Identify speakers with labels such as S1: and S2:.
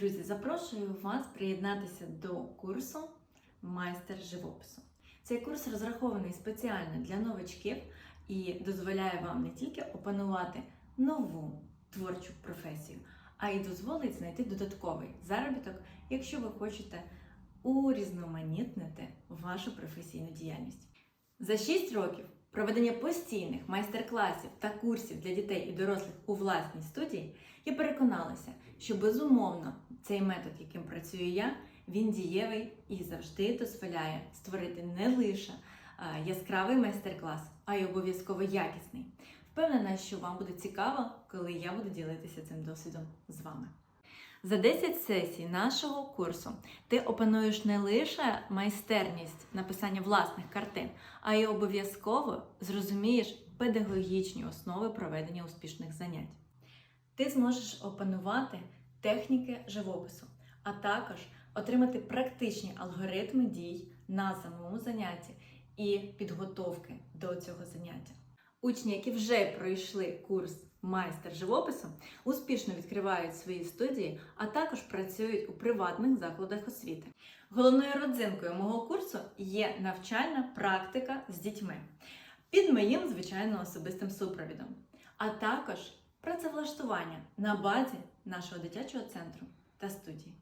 S1: Друзі, запрошую вас приєднатися до курсу майстер живопису. Цей курс розрахований спеціально для новачків і дозволяє вам не тільки опанувати нову творчу професію, а й дозволить знайти додатковий заробіток, якщо ви хочете урізноманітнити вашу професійну діяльність. За 6 років проведення постійних майстер-класів та курсів для дітей і дорослих у власній студії я переконалася, що безумовно цей метод, яким працюю я, він дієвий і завжди дозволяє створити не лише яскравий майстер-клас, а й обов'язково якісний. Впевнена, що вам буде цікаво, коли я буду ділитися цим досвідом з вами. За 10 сесій нашого курсу ти опануєш не лише майстерність написання власних картин, а й обов'язково зрозумієш педагогічні основи проведення успішних занять. Ти зможеш опанувати техніки живопису, а також отримати практичні алгоритми дій на самому занятті і підготовки до цього заняття. Учні, які вже пройшли курс майстер живопису, успішно відкривають свої студії, а також працюють у приватних закладах освіти. Головною родзинкою мого курсу є навчальна практика з дітьми під моїм, звичайно, особистим супровідом, а також працевлаштування на базі нашого дитячого центру та студії.